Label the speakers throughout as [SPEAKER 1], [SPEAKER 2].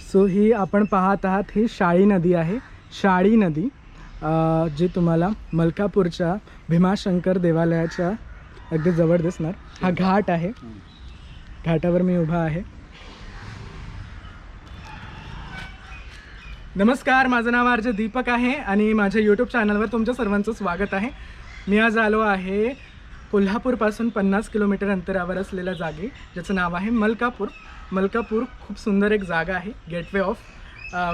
[SPEAKER 1] So ही आपण पाहत आहात ही शाळी नदी आहे. शाळी नदी जी तुम्हाला मलकापूरच्या भीमाशंकर देवालयाच्या अगदी जवळ दिसणार. हा घाट आहे. घाटावर मी उभा आहे. नमस्कार माझं नाव आर्ज दीपक आहे आणि माझ्या यूट्यूब चॅनलवर तुमच्या सर्वांचं स्वागत आहे. मी आज आलो आहे कोल्हापूरपासून पन्नास किलोमीटर अंतरावर असलेल्या जागी ज्याचं नाव आहे मलकापूर. मलकापूर खूप सुंदर एक जागा आहे गेटवे ऑफ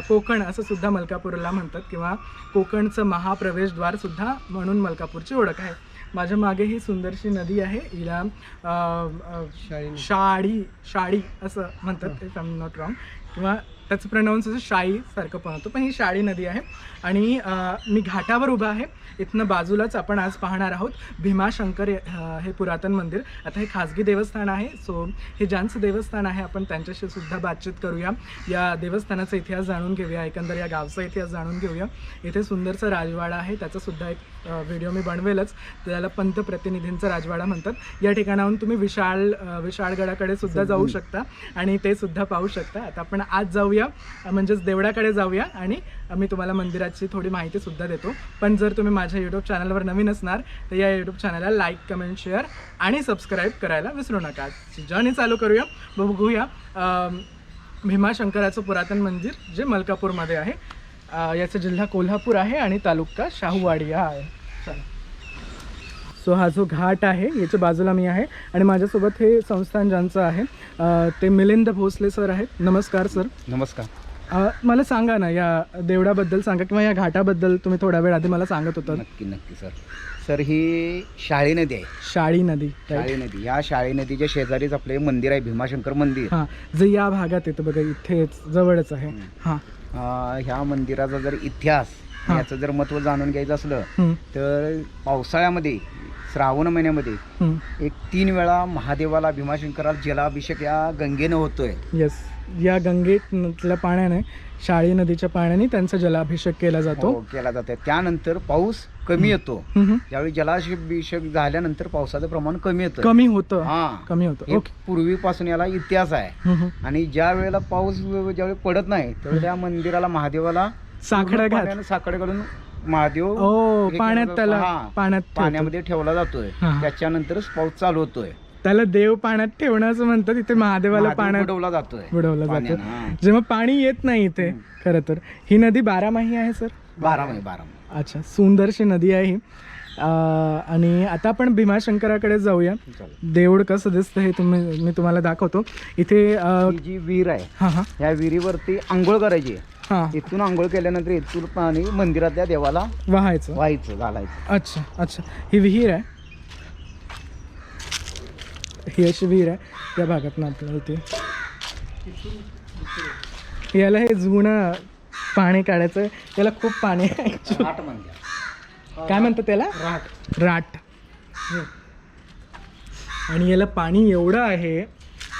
[SPEAKER 1] कोकण असं सुद्धा मलकापूरला म्हणतात किंवा कोकणचं महाप्रवेशद्वारसुद्धा म्हणून मलकापूरची ओळख आहे. माझ्या मागे ही सुंदरशी नदी आहे हिला शाळी शाळी असं म्हणतात इफ आय नॉट रॉंग किंवा त्याचं प्रनाऊन्स असं शाई सारखं पण होतं पण ही शाळी नदी आहे. आणि मी घाटावर उभा आहे. इथनं बाजूलाच आपण आज पाहणार आहोत भीमाशंकर हे पुरातन मंदिर. आता हे खाजगी देवस्थान आहे सो हे ज्यांचं देवस्थान आहे आपण त्यांच्याशी सुद्धा बातचीत करूया. या देवस्थानाचा इतिहास जाणून घेऊया एकंदर या गावचा इतिहास जाणून घेऊया. इथे सुंदरचा राजवाडा आहे त्याचंसुद्धा एक व्हिडिओ मी बनवेलच. त्याला पंतप्रतिनिधींचा राजवाडा म्हणतात. या ठिकाणाहून तुम्ही विशाळ विशाळगडाकडे सुद्धा जाऊ शकता आणि ते सुद्धा पाहू शकता. आता आपण आज जाऊया म्हणजेच देवळाकडे जाऊया आणि मी तुम्हाला मंदिराची थोडी माहिती सुद्धा देतो. पण जर तुम्ही माझ्या यूट्यूब चॅनलवर नवीन असणार तर या यूट्यूब चॅनलला लाईक कमेंट शेअर आणि सबस्क्राईब करायला विसरू नका. जर्नी चालू करूया. बघूया भीमाशंकराचं पुरातन मंदिर जे मलकापूरमध्ये आहे. याचा जिल्हा कोल्हापूर आहे आणि तालुका शाहूवाडी हा आहे. चला. सो हा जो घाट आहे याच्या बाजूला मी आहे आणि माझ्यासोबत हे संस्थान ज्यांचं आहे ते मिलिंद भोसले सर आहेत. नमस्कार सर.
[SPEAKER 2] नमस्कार.
[SPEAKER 1] मला सांगा ना या देवळाबद्दल सांगा किंवा या घाटाबद्दल तुम्ही थोड्या वेळ आधी मला सांगत होता
[SPEAKER 2] नक्की नक्की सर. सर ही शाळी नदी आहे.
[SPEAKER 1] शाळी नदी
[SPEAKER 2] शाळी नदी. या शाळी नदीच्या शेजारीच आपले मंदिर आहे भीमाशंकर मंदिर.
[SPEAKER 1] हां जे या भागात येतं बघा इथेच जवळच आहे. हां.
[SPEAKER 2] ह्या मंदिराचा जर इतिहास. याचं जर महत्त्व जाणून घ्यायचं असलं तर पावसाळ्यामध्ये श्रावण महिन्यामध्ये. एक तीन वेळा महादेवाला भीमाशंकराला जलाभिषेक या गंगेनं होतोय
[SPEAKER 1] या गंगेतल्या पाण्याने शाळी नदीच्या पाण्याने त्यांचा जलाभिषेक केला जातो.
[SPEAKER 2] हो, केला जातो. त्यानंतर पाऊस कमी येतो. ज्यावेळी जलाभिषेक झाल्यानंतर पावसाचं प्रमाण कमी येतं.
[SPEAKER 1] कमी होतं.
[SPEAKER 2] हा.
[SPEAKER 1] कमी होतं.
[SPEAKER 2] हे
[SPEAKER 1] ओके.
[SPEAKER 2] पूर्वीपासून याला इतिहास आहे. आणि ज्या वेळेला पाऊस ज्यावेळी पडत नाही त्यावेळी त्या मंदिराला महादेवाला पूर्ण
[SPEAKER 1] घात.
[SPEAKER 2] पाण्यानं घालून महादेव
[SPEAKER 1] ओ
[SPEAKER 2] हे
[SPEAKER 1] पाण्यात
[SPEAKER 2] केलं-
[SPEAKER 1] त्याला
[SPEAKER 2] हा,
[SPEAKER 1] पाण्यात ठेवतो.
[SPEAKER 2] पाण्यामध्ये ठेवला जातोय.
[SPEAKER 1] हा.
[SPEAKER 2] त्याच्यानंतरच पाऊस चालू होतोय.
[SPEAKER 1] त्याला देव पाण्यात ठेवणं असं म्हणतात इथे महादेवाला
[SPEAKER 2] महादेव
[SPEAKER 1] पाण्यात
[SPEAKER 2] बुडवला जातोय.
[SPEAKER 1] बुडवलं
[SPEAKER 2] पाण्यानं,
[SPEAKER 1] जातं
[SPEAKER 2] हा.
[SPEAKER 1] जेव्हा पाणी येत नाही इथे खरं तर. ही नदी बारामाही आहे सर?
[SPEAKER 2] बारा महिने बारा महिने
[SPEAKER 1] अच्छा सुंदरशी नदी आहे ही. अं, आणि आता आपण भीमाशंकराकडे जाऊया.
[SPEAKER 2] चालेल.
[SPEAKER 1] देऊळ कसं दिसतं हे तुम्ही मी तुम्हाला दाखवतो. इथे अं,
[SPEAKER 2] ही जी विहीर आहे
[SPEAKER 1] हां हां.
[SPEAKER 2] या विहिरीवरती आंघोळ करायची आहे.
[SPEAKER 1] हां.
[SPEAKER 2] इथून आंघोळ केल्यानंतर इथून पाणी मंदिरातल्या देवाला
[SPEAKER 1] वाहायचं.
[SPEAKER 2] व्हायचं घालायचं.
[SPEAKER 1] अच्छा अच्छा. ही विहीर आहे? ही अशी विहीर आहे. या भागातनं आपल्याला इथे याला हे जुनं पाणी काढायचं. आहे. याला खूप पाणी काय म्हणतात त्याला? राट. आणि याला पाणी एवढं आहे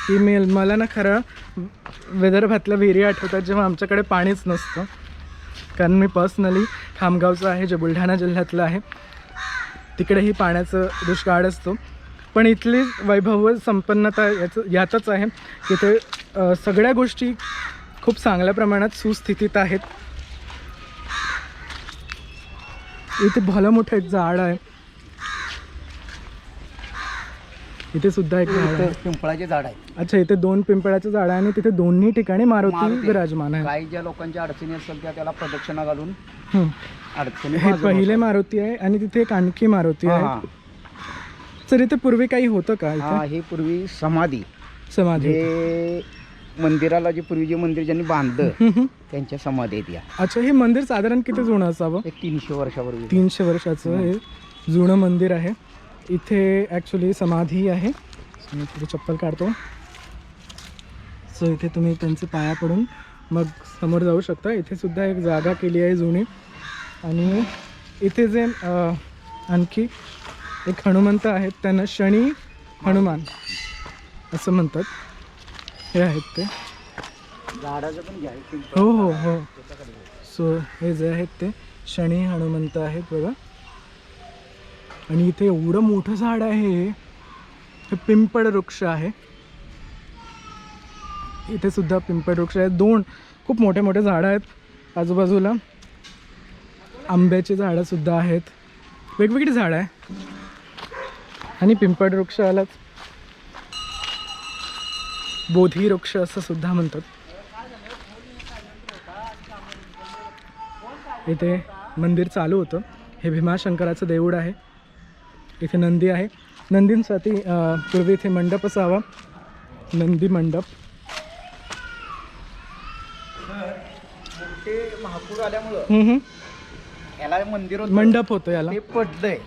[SPEAKER 1] की मी मला ना खरं विदर्भातल्या विहिरी आठवतात जेव्हा आमच्याकडे पाणीच नसतं. कारण मी पर्सनली खामगावचं आहे जे बुलढाणा जिल्ह्यातलं आहे. तिकडेही पाण्याचं दुष्काळ असतो. पण इथली वैभव संपन्नता याचं यातच आहे. अ, सगळ्या गोष्टी खूप चांगल्या प्रमाणात सुस्थितीत आहेत. इथे भलं मोठं एक झाड आहे. इथे सुद्धा एक
[SPEAKER 2] इथं पिंपळाचे झाड आहे.
[SPEAKER 1] अच्छा इथे दोन पिंपळाचं झाड आहे आणि तिथे दोन्ही ठिकाणी मारुती. विराजमान आहे.
[SPEAKER 2] काही ज्या लोकांच्या अडचणी असेल त्या त्याला प्रदक्षिणा घालून. अडचणी
[SPEAKER 1] पहिले. मारुती आहे आणि तिथे एक आणखी मारुती आहे. तर इथे पूर्वी काही होतं का
[SPEAKER 2] हा
[SPEAKER 1] इथे?
[SPEAKER 2] हे पूर्वी समाधी.
[SPEAKER 1] समाधी
[SPEAKER 2] जे मंदिराला जे पूर्वी जे मंदिर ज्यांनी बांधलं
[SPEAKER 1] हं, हं.
[SPEAKER 2] त्यांच्या समाधी आहेत या.
[SPEAKER 1] अच्छा हे मंदिर साधारण किती जुनं असावं?
[SPEAKER 2] एक तीनशे वर्षापूर्वी
[SPEAKER 1] तीनशे वर्षाचं हे जुनं मंदिर आहे. इथे ॲक्च्युली समाधी आहे. मी तिथे चप्पल काढतो. सो इथे तुम्ही त्यांचे पाया पडून मग समोर जाऊ शकता. इथे सुद्धा एक जागा केली आहे जुनी. आणि इथे जे अं, आणखी एक हनुमंत आहेत त्यांना शनी हनुमान असं म्हणतात. हे आहेत ते. हो हो हो. सो हे जे आहेत ते शनी हनुमंत आहेत बघा. आणि इथे एवढं मोठं झाड आहे हे पिंपळ वृक्ष आहे. इथे सुद्धा पिंपळ वृक्ष आहेत. दोन खूप मोठे मोठे झाडं आहेत आजूबाजूला. आंब्याची झाडं सुद्धा आहेत. वेगवेगळी झाडं आहे. आणि पिंपळ वृक्ष आलाच. बोधी वृक्ष असं सुद्धा म्हणतात. इथे मंदिर चालू होतं. हे भीमाशंकराचं देऊळ आहे. इथे नंदी आहे. नंदींसाठी पूर्वी इथे मंडप असावा. नंदी मंडप.
[SPEAKER 2] महापूर आल्यामुळं. याला मंदिर.
[SPEAKER 1] मंडप होतं याला.
[SPEAKER 2] पडलंय.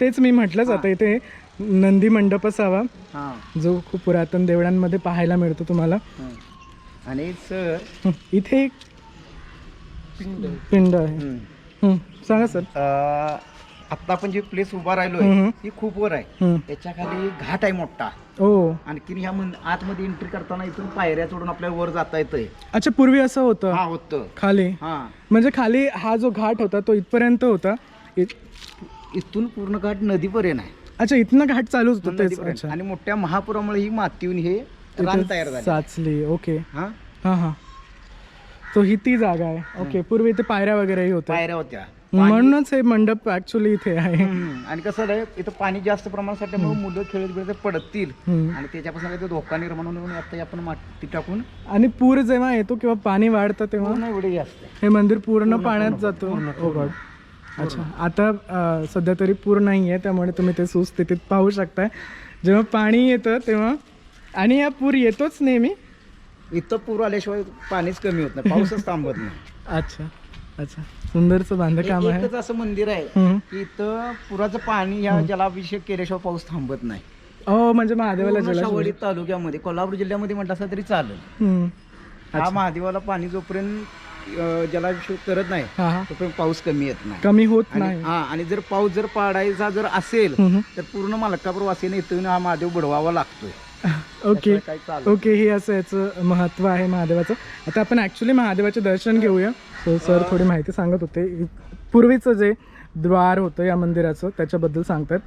[SPEAKER 1] तेच मी म्हटलंच आता इथे नंदी मंडप असावा
[SPEAKER 2] हा.
[SPEAKER 1] जो खूप पुरातन देवळांमध्ये पाहायला मिळतो तुम्हाला.
[SPEAKER 2] हं. आणि सर.
[SPEAKER 1] इथे एक पिंड. आहे.
[SPEAKER 2] हं.
[SPEAKER 1] सांगा सर.
[SPEAKER 2] आत्ता आपण जे प्लेस उभा राहिलोय
[SPEAKER 1] हम्म.
[SPEAKER 2] ती खूप वर आहे. त्याच्याखाली घाट आहे मोठा.
[SPEAKER 1] ओ.
[SPEAKER 2] आणखीन ह्या मन आतमध्ये एंट्री करताना इथून पायऱ्या चढून आपल्याला वर जाता येतंय.
[SPEAKER 1] अच्छा पूर्वी असं होतं.
[SPEAKER 2] हा होतं.
[SPEAKER 1] खाली.
[SPEAKER 2] हा.
[SPEAKER 1] म्हणजे खाली हा जो घाट होता तो इथपर्यंत होता.
[SPEAKER 2] इथून पूर्ण घाट नदीपर्यंत आहे.
[SPEAKER 1] अच्छा इथनं घाट चालूच होतं तेच
[SPEAKER 2] नदीपर्यंत.
[SPEAKER 1] अच्छा.
[SPEAKER 2] आणि मोठ्या महापुरामुळे ही माती येऊन हे रान तयार झाले.
[SPEAKER 1] साचली ओके
[SPEAKER 2] हा?
[SPEAKER 1] हां हां. तो ही ती जागा आहे. ओके पूर्वी इथे पायऱ्या वगैरेही होत्या.
[SPEAKER 2] पायऱ्या होत्या.
[SPEAKER 1] म्हणूनच हे मंडप ऍक्च्युली इथे आहे.
[SPEAKER 2] हम्म. आणि कसं आहे इथं पाणी जास्त प्रमाणात साठल्यामुळे मुलं खेळत खेळत पडतील.
[SPEAKER 1] हम्म.
[SPEAKER 2] आणि त्याच्यापासून काही धोका निर्माण होऊन आता आपण माती टाकून
[SPEAKER 1] आणि पूर जेव्हा येतो किंवा पाणी वाढतं तेव्हा
[SPEAKER 2] पूर्ण एवढे जास्त.
[SPEAKER 1] हे मंदिर पूर्ण पाण्यात जातो. ओ गॉड अच्छा. आता अं, सध्या तरी पूर नाही आहे त्यामुळे तुम्ही ते सुस्थितीत पाहू शकताय. जेव्हा पाणी येतं तेव्हा आणि हा पूर येतोच नेहमी?
[SPEAKER 2] इथं पूर आल्याशिवाय पाणीच कमी होत नाही पाऊसच थांबत नाही.
[SPEAKER 1] अच्छा अच्छा. सुंदरचं बांधकाम आहे.
[SPEAKER 2] एकच असं मंदिर आहे
[SPEAKER 1] हम्म.
[SPEAKER 2] की इथं पुराचं पाणी ह्या जलाभिषेक केल्याशिवाय पाऊस थांबत नाही.
[SPEAKER 1] हो म्हणजे महादेवाला
[SPEAKER 2] पूर्ण
[SPEAKER 1] जलाशय
[SPEAKER 2] शावडी तालुक्यामध्ये कोल्हापूर जिल्ह्यामध्ये म्हटलं असं तरी चालेल.
[SPEAKER 1] हम्म.
[SPEAKER 2] हा महादेवाला पाणी जोपर्यंत अं, जलाभिषेक करत नाही
[SPEAKER 1] हा हा.
[SPEAKER 2] तोपर्यंत पाऊस कमी येत नाही.
[SPEAKER 1] कमी होत
[SPEAKER 2] आणि
[SPEAKER 1] नाही.
[SPEAKER 2] हा आणि जर पाऊस जर पाडायचा जर असेल
[SPEAKER 1] हम्म.
[SPEAKER 2] तर पूर्ण मलकापूर वासीने इथून हा महादेव बुडवावा लागतोय.
[SPEAKER 1] ओके.
[SPEAKER 2] काय चालत
[SPEAKER 1] ओके हे असं याचं महत्त्व आहे महादेवाचं. आता आपण ॲक्च्युली महादेवाचे दर्शन घेऊया. सो सर थोडी माहिती सांगत होते. पूर्वीचं जे द्वार होतं या मंदिराचं त्याच्याबद्दल सांगतात.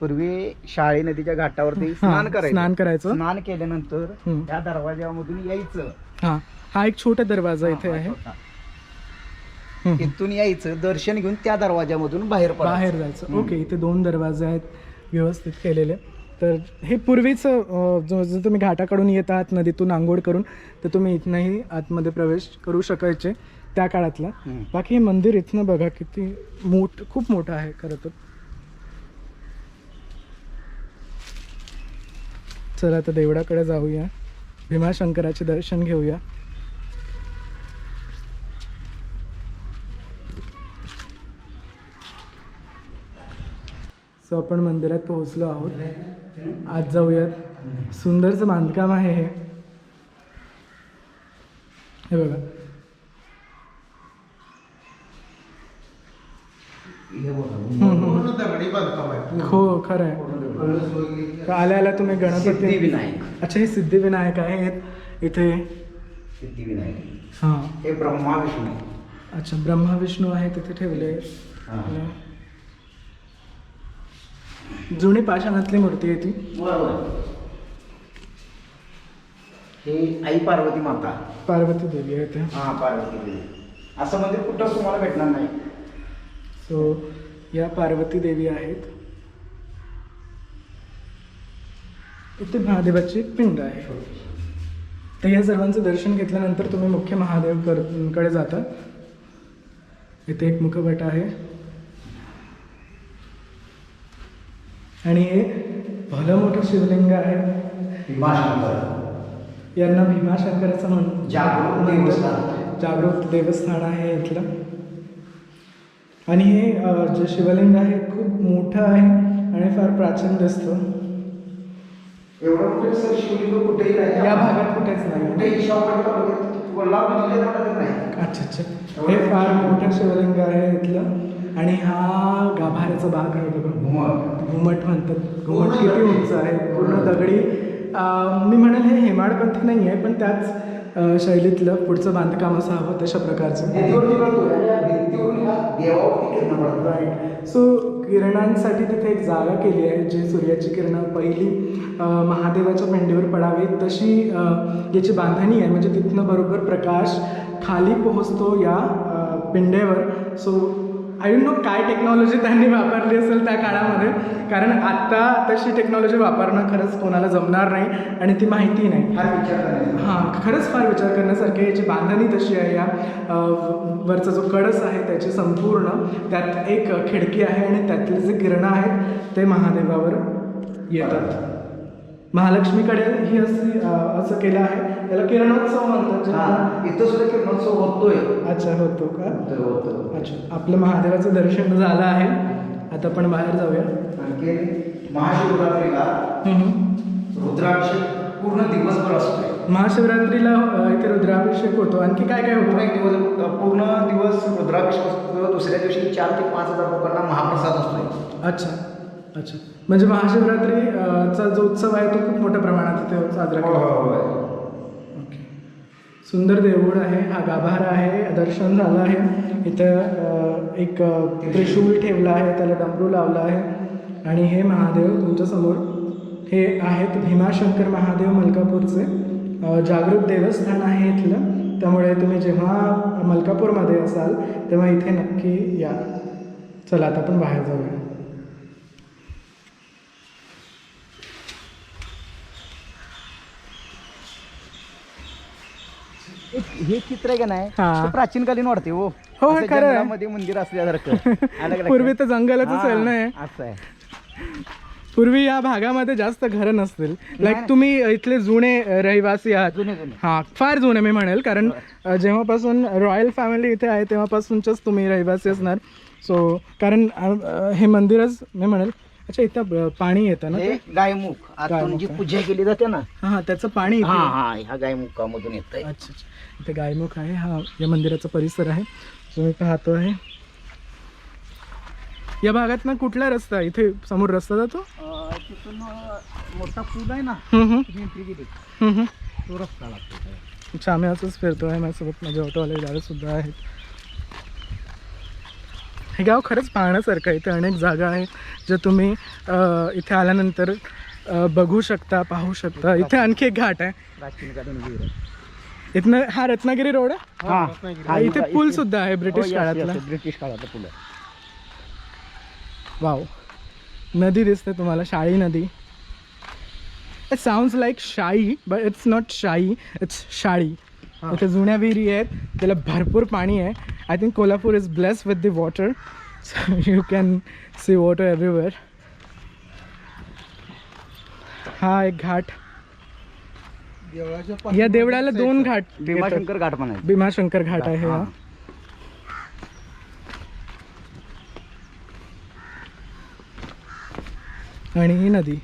[SPEAKER 2] पूर्वी शाळे नदीच्या घाटावरती
[SPEAKER 1] हा,
[SPEAKER 2] स्नान करायचं.
[SPEAKER 1] स्नान करायचं.
[SPEAKER 2] स्नान केल्यानंतर
[SPEAKER 1] हम्म.
[SPEAKER 2] त्या दरवाजामधून यायचं.
[SPEAKER 1] हां. हा एक छोटा दरवाजा इथे आहे.
[SPEAKER 2] इथून यायचं दर्शन घेऊन त्या दरवाजामधून बाहेर.
[SPEAKER 1] बाहेर जायचं. ओके इथे दोन दरवाजे आहेत व्यवस्थित केलेले. तर हे पूर्वीचं अं, जो जर तुम्ही घाटाकडून येत आहात नदीतून आंघोळ करून तर तुम्ही इथनंही आतमध्ये प्रवेश करू शकायचे त्या काळातला. बाकी हे मंदिर इथनं बघा किती मोठ खूप मोठं आहे खरं तर. चला आता देवळाकडे जाऊया. भीमाशंकराचे दर्शन घेऊया. सो आपण मंदिरात पोहोचलो आहोत. आज जाऊयात. सुंदरचं बांधकाम आहे हे. हे बघा. हो खरं आहे. आल्या आल्या तुम्ही गणपती
[SPEAKER 2] सिद्धिविनायक.
[SPEAKER 1] अच्छा हे सिद्धिविनायक आहेत इथे
[SPEAKER 2] सिद्धिविनायक.
[SPEAKER 1] हां.
[SPEAKER 2] हे ब्रह्मा विष्णू.
[SPEAKER 1] अच्छा ब्रह्मा विष्णू आहे तिथे ठेवले.
[SPEAKER 2] हा.
[SPEAKER 1] जुनी पाषाणातली मूर्ती आहे ती.
[SPEAKER 2] बरोबर. हे आई पार्वती माता.
[SPEAKER 1] पार्वती देवी आहे
[SPEAKER 2] हा पार्वती देवी. असं मंदिर कुठं तुम्हाला भेटणार नाही?
[SPEAKER 1] सो या पार्वती देवी आहेत. इथे महादेवाची एक पिंड आहे. तर या सर्वांचं दर्शन घेतल्यानंतर तुम्ही मुख्य महादेव कर- कडे जाता. इथे एक मुखवट आहे. आणि हे भलं मोठं शिवलिंग आहे. यांना भीमाशंकराचं म्हण
[SPEAKER 2] जागृत देवस्थान.
[SPEAKER 1] जागृत देवस्थान आहे इथलं. आणि हे जे शिवलिंग आहे खूप मोठं आहे आणि फार प्राचीन दिसतं.
[SPEAKER 2] एवढं सर शिवलिंग कुठेही नाही.
[SPEAKER 1] या भागात कुठेच नाही.
[SPEAKER 2] कुठेही तालुक्यात कोल्हापूर जिल्ह्यात नाही.
[SPEAKER 1] अच्छा अच्छा. हे फार मोठं शिवलिंग आहे इथलं. आणि हा गाभाऱ्याचा भाग आहे बघा. घुमट. म्हणतात. घुमट किती उंच आहे? पूर्ण दगडी. मी म्हणेल हे हेमाडपंथी नाही आहे पण त्याच शैलीतलं पुढचं बांधकाम असं हवं तशा प्रकारचं. सो किरणांसाठी तिथे एक जागा केली आहे जी सूर्याची किरणं पहिली महादेवाच्या पिंडीवर पडावी तशी याची बांधणी आहे. म्हणजे तिथनं बरोबर प्रकाश खाली पोहोचतो या अ, पिंडेवर. सो आय डोंट नो काय टेक्नॉलॉजी त्यांनी वापरली असेल त्या काळामध्ये. कारण आत्ता तशी टेक्नॉलॉजी वापरणं खरंच कोणाला जमणार नाही आणि ती माहिती नाही.
[SPEAKER 2] फार विचार
[SPEAKER 1] हां खरंच फार विचार करण्यासारखी याची बांधणी तशी आहे या वरचा जो कळस आहे त्याची संपूर्ण त्यात एक खिडकी आहे आणि त्यातले जे किरणं आहेत ते महादेवावर येतात. महालक्ष्मीकडे ही अशी अ, असं केलं आहे. त्याला किरणोत्सव म्हणतात
[SPEAKER 2] हा इथं सुद्धा किरणोत्सव होतोय.
[SPEAKER 1] अच्छा होतो का?
[SPEAKER 2] होतोय होतोय
[SPEAKER 1] अच्छा आपलं महादेवाचं दर्शन झालं आहे. आता आपण बाहेर जाऊया.
[SPEAKER 2] आणखी महाशिवरात्रीला. रुद्राभिषेक पूर्ण दिवसभर असतोय.
[SPEAKER 1] महाशिवरात्रीला अ, इथे रुद्राभिषेक होतो. आणखी काय काय
[SPEAKER 2] पूर्ण
[SPEAKER 1] होतं
[SPEAKER 2] एक दिवस पूर्ण दिवस रुद्राभिषेक असतो. दुसऱ्या दिवशी चार ते पाच हजार लोकांना महाप्रसाद असतोय.
[SPEAKER 1] अच्छा अच्छा. म्हणजे महाशिवरात्री अ, चा जो उत्सव आहे तो खूप मोठ्या प्रमाणात इथे साजरा केला जातो. सुंदर देऊळ आहे हा गाभारा आहे दर्शन झालं आहे. इथं एक त्रिशूल ठेवला आहे त्याला डमरू लावला आहे. आणि हे महादेव तुमच्यासमोर हे आहेत भीमाशंकर महादेव मलकापूरचे. जागरूक जागृत देवस्थान आहे इथलं. त्यामुळे तुम्ही जेव्हा मलकापूरमध्ये असाल तेव्हा इथे नक्की या. चला आता आपण बाहेर जाऊया
[SPEAKER 2] एक हे चित्र आहे का नाही?
[SPEAKER 1] हा.
[SPEAKER 2] ते प्राचीनकालीन वाटते हो.
[SPEAKER 1] हो,
[SPEAKER 2] असं
[SPEAKER 1] खरं आहे.
[SPEAKER 2] जंगलामध्ये मंदिर असल्यासारखं. आलं का लक्षात?
[SPEAKER 1] पूर्वी तर जंगलाचं
[SPEAKER 2] हा,
[SPEAKER 1] सेल नाही
[SPEAKER 2] असं आहे.
[SPEAKER 1] पूर्वी या भागामध्ये जास्त घरं नसतील. लाईक. तुम्ही इथले जुने अ, रहिवासी आहात.
[SPEAKER 2] जुने जुने.
[SPEAKER 1] हां फार जुने मी म्हणेल कारण अ, जेव्हापासून रॉयल फॅमिली इथे आहे तेव्हापासूनच तुम्ही रहिवासी असणार. सो कारण अ, अ, हे मंदिरच मी म्हणेल अच्छा इथं पाणी येतं ना
[SPEAKER 2] हे
[SPEAKER 1] ते?
[SPEAKER 2] गायमुख आतून
[SPEAKER 1] गायमुख
[SPEAKER 2] जी
[SPEAKER 1] आहे.
[SPEAKER 2] पूजा केली जाते ना
[SPEAKER 1] हां हां त्याचं पाणी इथे
[SPEAKER 2] हा
[SPEAKER 1] आहे.
[SPEAKER 2] हा ह्या गायमुखामधून येत आहे
[SPEAKER 1] अच्छा अच्छा इथे गायमुख आहे हा या मंदिराचा परिसर आहे जो मी पाहतो आहे या भागात ना कुठला रस्ता आहे? इथे समोर रस्ता जातो
[SPEAKER 2] तिथून अं, मोठा पूल आहे ना
[SPEAKER 1] हम्म, हम्म,
[SPEAKER 2] तिथून
[SPEAKER 1] हम्म, हम्म.
[SPEAKER 2] तो रस्ता लागतो.
[SPEAKER 1] अच्छा आम्ही असंच फिरतो आहे माझ्यासोबत माझे ऑटोवाले दादा सुद्धा आहेत हे गाव खरंच पाहण्यासारखं आहे. इथे अनेक जागा आहेत ज्या तुम्ही इथे आल्यानंतर बघू शकता पाहू शकता. इथे आणखी एक घाट आहे.
[SPEAKER 2] आहे.
[SPEAKER 1] इथनं हा रत्नागिरी रोड आहे?
[SPEAKER 2] हा.
[SPEAKER 1] हा इथे पूल सुद्धा आहे
[SPEAKER 2] हो,
[SPEAKER 1] ब्रिटिश
[SPEAKER 2] yes,
[SPEAKER 1] काळातला.
[SPEAKER 2] ब्रिटिश काळातला पूल आहे.
[SPEAKER 1] वाव. नदी दिसते तुम्हाला शाळी नदी. It sounds like Shai but it's not Shai it's Shali.
[SPEAKER 2] हा.
[SPEAKER 1] इथे जुन्या विहिरी आहेत त्याला भरपूर पाणी आहे. I think Kolhapur is bless with the water so you can see water everywhere हा एक घाट. या देवळाला दोन घाट येतात.
[SPEAKER 2] भीमाशंकर घाट म्हणायचं.
[SPEAKER 1] भीमाशंकर घाट आहे हा. आणि ही नदी.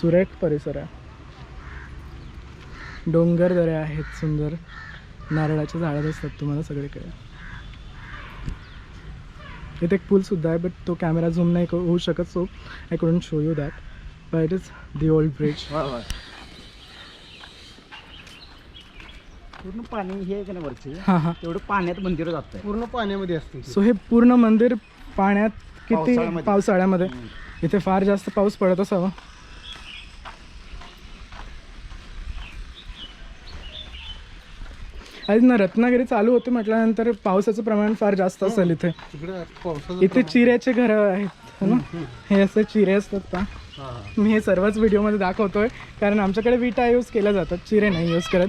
[SPEAKER 1] सुरेख परिसर आहे. डोंगर दऱ्या आहेत सुंदर. नारळाच्या झाडं असतात तुम्हाला सगळीकडे इथे एक पूल सुद्धा आहे बट तो कॅमेरा झूम नाही करू- होऊ शकत so I couldn't show you that but it is the old bridge.
[SPEAKER 2] पूर्ण पाणी हे आहे का नाही वरती?
[SPEAKER 1] हां हां.
[SPEAKER 2] तेवढं पाण्यात मंदिर जात
[SPEAKER 3] पूर्ण पाण्यामध्ये असते
[SPEAKER 1] सो हे पूर्ण मंदिर पाण्यात किती.
[SPEAKER 2] पावसाळ्यामध्ये.
[SPEAKER 1] इथे फार जास्त पाऊस पडत असावा. आज ना रत्नागिरी चालू होते म्हटल्यानंतर पावसाचं प्रमाण फार जास्त असेल इथे. इथे चिऱ्याचे घर आहेत हो ना? हे असे चिरे असतात का?
[SPEAKER 3] हा, हा.
[SPEAKER 1] मी हे सर्वच व्हिडिओमध्ये दाखवतोय कारण आमच्याकडे विटा यूज केल्या जातात चिरे नाही यूज करत.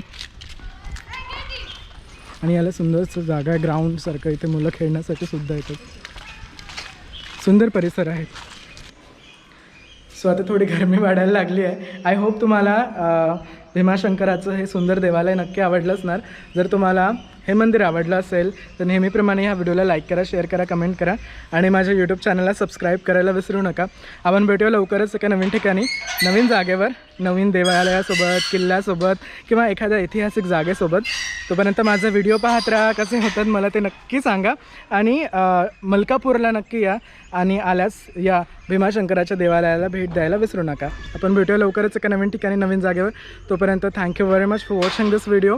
[SPEAKER 1] आणि याला सुंदरसं जागा आहे ग्राउंड सारखं इथे मुलं खेळण्यासाठी सुद्धा येतात. सुंदर परिसर आहे. सो आता थोडी गरमी वाढायला लागली आहे. आय होप तुम्हाला भीमाशंकराचं हे सुंदर देवालय नक्की आवडलं असणार जर तुम्हाला हे मंदिर आवडलं असेल तर नेहमीप्रमाणे ह्या व्हिडिओला लाईक करा शेअर करा कमेंट करा आणि माझ्या यूट्यूब चॅनलला सबस्क्राईब करायला विसरू नका. आपण भेटूया लवकरच एका नवीन ठिकाणी नवीन जागेवर नवीन देवालयासोबत किल्ल्यासोबत किंवा एखाद्या ऐतिहासिक जागेसोबत. तोपर्यंत माझा व्हिडिओ पाहत राहा कसे होतात मला ते नक्की सांगा. आणि मलकापूरला नक्की या आणि आल्यास या भीमाशंकराच्या देवालयाला भेट द्यायला विसरू नका. आपण भेटूया लवकरच एका नवीन ठिकाणी नवीन जागेवर. तोपर्यंत thank you very much for watching this video